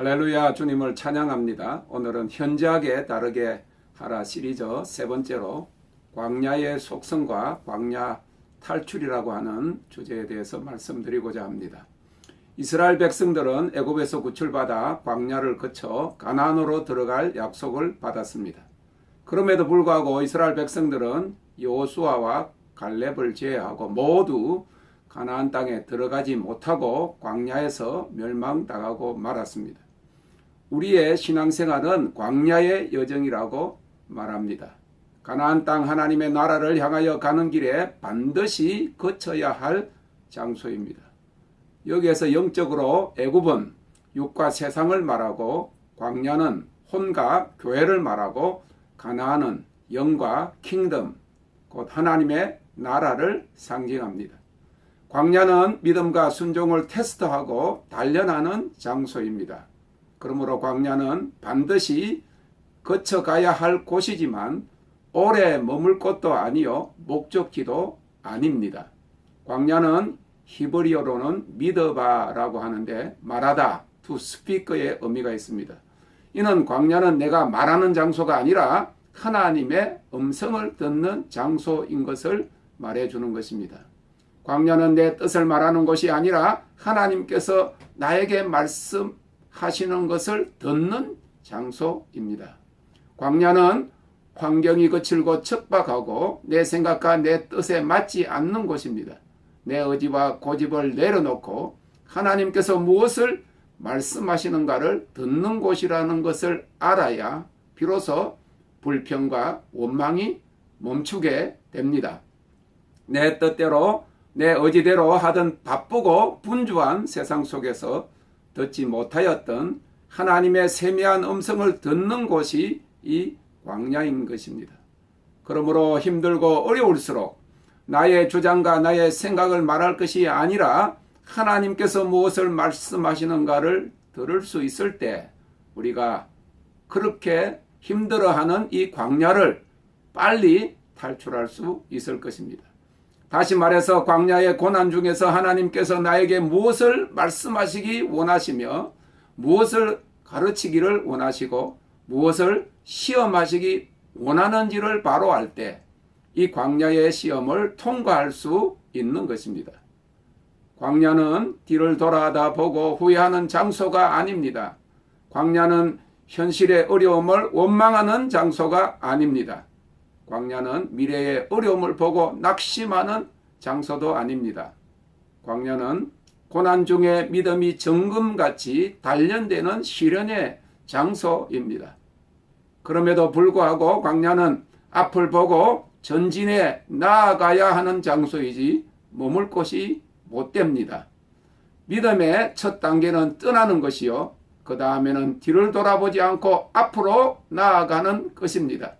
할렐루야 주님을 찬양합니다. 오늘은 현저하게 다르게 하라 시리즈 세 번째로 광야의 속성과 광야 탈출이라고 하는 주제에 대해서 말씀드리고자 합니다. 이스라엘 백성들은 애굽에서 구출받아 광야를 거쳐 가나안으로 들어갈 약속을 받았습니다. 그럼에도 불구하고 이스라엘 백성들은 여호수아와 갈렙을 제외하고 모두 가나안 땅에 들어가지 못하고 광야에서 멸망당하고 말았습니다. 우리의 신앙생활은 광야의 여정이라고 말합니다. 가나안 땅 하나님의 나라를 향하여 가는 길에 반드시 거쳐야 할 장소입니다. 여기에서 영적으로 애굽은 육과 세상을 말하고 광야는 혼과 교회를 말하고 가나안은 영과 킹덤 곧 하나님의 나라를 상징합니다. 광야는 믿음과 순종을 테스트하고 단련하는 장소입니다. 그러므로 광야는 반드시 거쳐가야 할 곳이지만 오래 머물 곳도 아니요 목적지도 아닙니다. 광야는 히브리어로는 미더바라고 하는데 말하다, to speak의 의미가 있습니다. 이는 광야는 내가 말하는 장소가 아니라 하나님의 음성을 듣는 장소인 것을 말해주는 것입니다. 광야는 내 뜻을 말하는 것이 아니라 하나님께서 나에게 말씀 하시는 것을 듣는 장소입니다. 광야는 환경이 거칠고 척박하고 내 생각과 내 뜻에 맞지 않는 곳입니다. 내 의지와 고집을 내려놓고 하나님께서 무엇을 말씀하시는가를 듣는 곳이라는 것을 알아야 비로소 불평과 원망이 멈추게 됩니다. 내 뜻대로 내 의지대로 하던 바쁘고 분주한 세상 속에서 듣지 못하였던 하나님의 세미한 음성을 듣는 곳이 이 광야인 것입니다. 그러므로 힘들고 어려울수록 나의 주장과 나의 생각을 말할 것이 아니라 하나님께서 무엇을 말씀하시는가를 들을 수 있을 때 우리가 그렇게 힘들어하는 이 광야를 빨리 탈출할 수 있을 것입니다. 다시 말해서 광야의 고난 중에서 하나님께서 나에게 무엇을 말씀하시기 원하시며 무엇을 가르치기를 원하시고 무엇을 시험하시기 원하는지를 바로 알 때 이 광야의 시험을 통과할 수 있는 것입니다. 광야는 뒤를 돌아다 보고 후회하는 장소가 아닙니다. 광야는 현실의 어려움을 원망하는 장소가 아닙니다. 광야는 미래의 어려움을 보고 낙심하는 장소도 아닙니다. 광야는 고난 중에 믿음이 정금같이 단련되는 시련의 장소입니다. 그럼에도 불구하고 광야는 앞을 보고 전진해 나아가야 하는 장소이지 머물 곳이 못 됩니다. 믿음의 첫 단계는 떠나는 것이요. 그 다음에는 뒤를 돌아보지 않고 앞으로 나아가는 것입니다.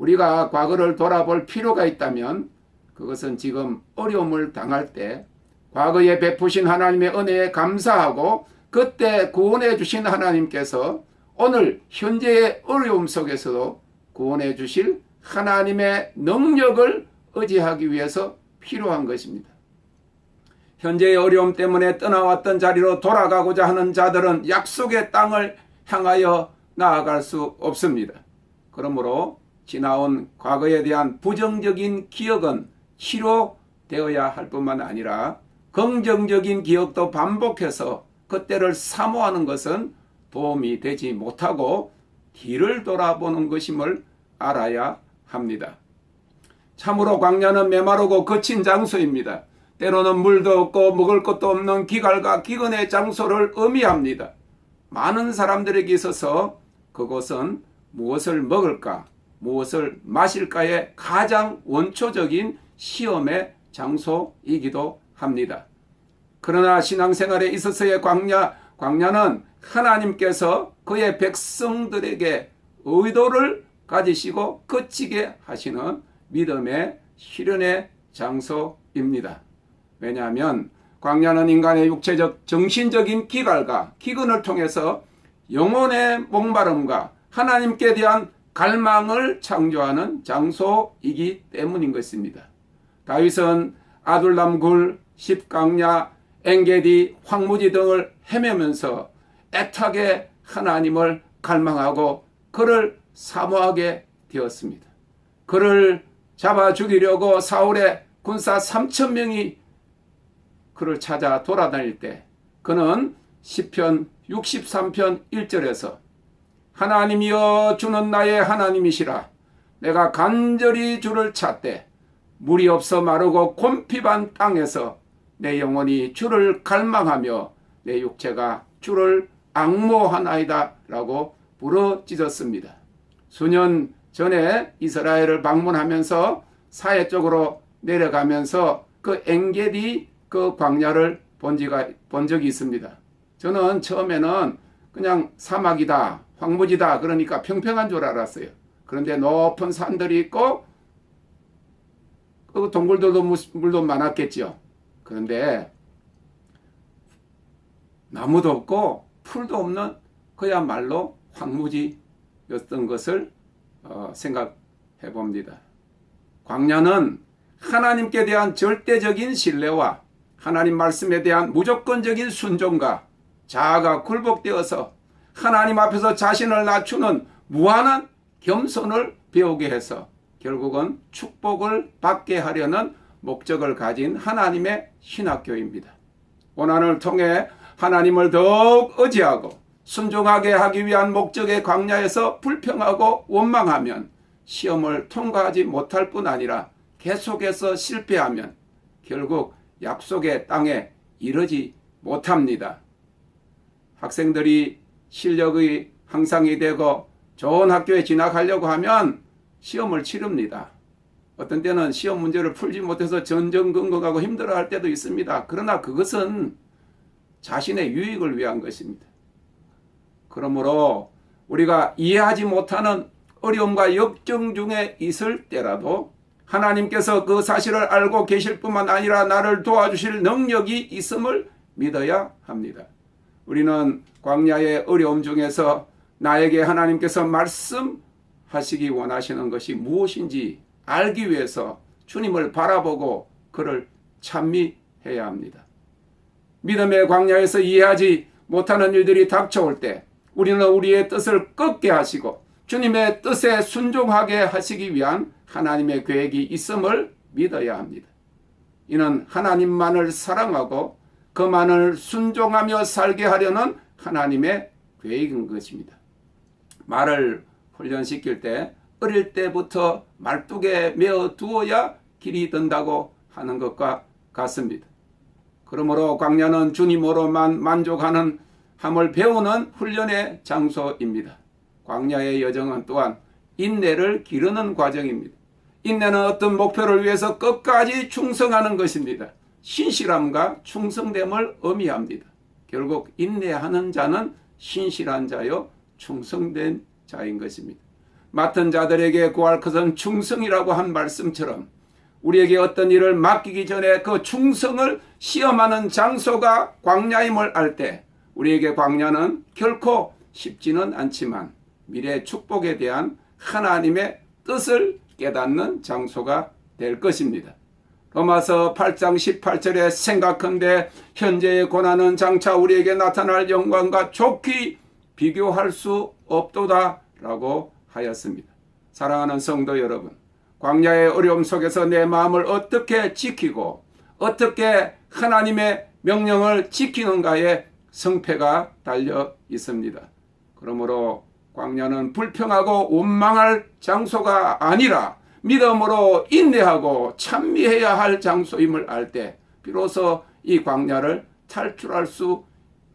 우리가 과거를 돌아볼 필요가 있다면 그것은 지금 어려움을 당할 때 과거에 베푸신 하나님의 은혜에 감사하고 그때 구원해 주신 하나님께서 오늘 현재의 어려움 속에서도 구원해 주실 하나님의 능력을 의지하기 위해서 필요한 것입니다. 현재의 어려움 때문에 떠나왔던 자리로 돌아가고자 하는 자들은 약속의 땅을 향하여 나아갈 수 없습니다. 그러므로 지나온 과거에 대한 부정적인 기억은 치료되어야 할 뿐만 아니라 긍정적인 기억도 반복해서 그때를 사모하는 것은 도움이 되지 못하고 뒤를 돌아보는 것임을 알아야 합니다. 참으로 광야는 메마르고 거친 장소입니다. 때로는 물도 없고 먹을 것도 없는 기갈과 기근의 장소를 의미합니다. 많은 사람들에게 있어서 그곳은 무엇을 먹을까, 무엇을 마실까의 가장 원초적인 시험의 장소이기도 합니다. 그러나 신앙생활에 있어서의 광야, 광야는 하나님께서 그의 백성들에게 의도를 가지시고 거치게 하시는 믿음의 실현의 장소입니다. 왜냐하면 광야는 인간의 육체적 정신적인 기갈과 기근을 통해서 영혼의 목마름과 하나님께 대한 갈망을 창조하는 장소이기 때문인 것입니다. 다윗은 아둘람 굴, 십강야, 엥게디, 황무지 등을 헤매면서 애타게 하나님을 갈망하고 그를 사모하게 되었습니다. 그를 잡아 죽이려고 사울의 군사 3천 명이 그를 찾아 돌아다닐 때 그는 시편 63편 1절에서 하나님이여 주는 나의 하나님이시라 내가 간절히 주를 찾되 물이 없어 마르고 곰핍한 땅에서 내 영혼이 주를 갈망하며 내 육체가 주를 악모하나이다 라고 부르짖었습니다. 수년 전에 이스라엘을 방문하면서 사해 쪽으로 내려가면서 그 엥게디 그 광야를 본 적이 있습니다. 저는 처음에는 그냥 사막이다, 황무지다, 그러니까 평평한 줄 알았어요. 그런데 높은 산들이 있고, 그 동굴들도 물도 많았겠죠. 그런데 나무도 없고 풀도 없는 그야말로 황무지였던 것을 어, 생각해 봅니다. 광야는 하나님께 대한 절대적인 신뢰와 하나님 말씀에 대한 무조건적인 순종과 자아가 굴복되어서 하나님 앞에서 자신을 낮추는 무한한 겸손을 배우게 해서 결국은 축복을 받게 하려는 목적을 가진 하나님의 신학교입니다. 고난을 통해 하나님을 더욱 의지하고 순종하게 하기 위한 목적의 광야에서 불평하고 원망하면 시험을 통과하지 못할 뿐 아니라 계속해서 실패하면 결국 약속의 땅에 이르지 못합니다. 학생들이 실력의 향상이 되고 좋은 학교에 진학하려고 하면 시험을 치릅니다. 어떤 때는 시험 문제를 풀지 못해서 전전긍긍하고 힘들어할 때도 있습니다. 그러나 그것은 자신의 유익을 위한 것입니다. 그러므로 우리가 이해하지 못하는 어려움과 역정 중에 있을 때라도 하나님께서 그 사실을 알고 계실 뿐만 아니라 나를 도와주실 능력이 있음을 믿어야 합니다. 우리는 광야의 어려움 중에서 나에게 하나님께서 말씀하시기 원하시는 것이 무엇인지 알기 위해서 주님을 바라보고 그를 찬미해야 합니다. 믿음의 광야에서 이해하지 못하는 일들이 닥쳐올 때 우리는 우리의 뜻을 꺾게 하시고 주님의 뜻에 순종하게 하시기 위한 하나님의 계획이 있음을 믿어야 합니다. 이는 하나님만을 사랑하고 그만을 순종하며 살게 하려는 하나님의 계획인 것입니다. 말을 훈련시킬 때 어릴 때부터 말뚝에 메어 두어야 길이 든다고 하는 것과 같습니다. 그러므로 광야는 주님으로만 만족하는 함을 배우는 훈련의 장소입니다. 광야의 여정은 또한 인내를 기르는 과정입니다. 인내는 어떤 목표를 위해서 끝까지 충성하는 것입니다. 신실함과 충성됨을 의미합니다. 결국 인내하는 자는 신실한 자요 충성된 자인 것입니다. 맡은 자들에게 구할 것은 충성이라고 한 말씀처럼 우리에게 어떤 일을 맡기기 전에 그 충성을 시험하는 장소가 광야임을 알 때 우리에게 광야는 결코 쉽지는 않지만 미래 축복에 대한 하나님의 뜻을 깨닫는 장소가 될 것입니다. 로마서 8장 18절에 생각한데 현재의 고난은 장차 우리에게 나타날 영광과 좋게 비교할 수 없도다 라고 하였습니다. 사랑하는 성도 여러분, 광야의 어려움 속에서 내 마음을 어떻게 지키고 어떻게 하나님의 명령을 지키는가에 성패가 달려 있습니다. 그러므로 광야는 불평하고 원망할 장소가 아니라 믿음으로 인내하고 찬미해야 할 장소임을 알 때 비로소 이 광야를 탈출할 수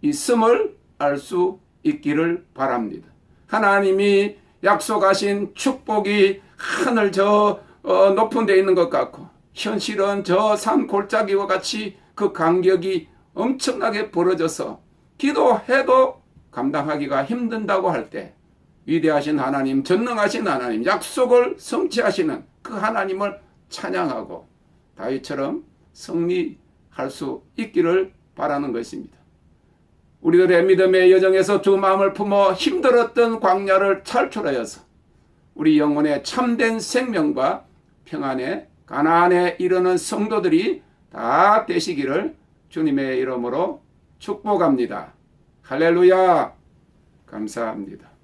있음을 알 수 있기를 바랍니다. 하나님이 약속하신 축복이 하늘 저 어, 높은 데 있는 것 같고 현실은 저 산 골짜기와 같이 그 간격이 엄청나게 벌어져서 기도해도 감당하기가 힘든다고 할 때 위대하신 하나님, 전능하신 하나님, 약속을 성취하시는 그 하나님을 찬양하고 다윗처럼 승리할 수 있기를 바라는 것입니다. 우리들의 믿음의 여정에서 두 마음을 품어 힘들었던 광야를 탈출하여서 우리 영혼의 참된 생명과 평안에 가나안에 이르는 성도들이 다 되시기를 주님의 이름으로 축복합니다. 할렐루야! 감사합니다.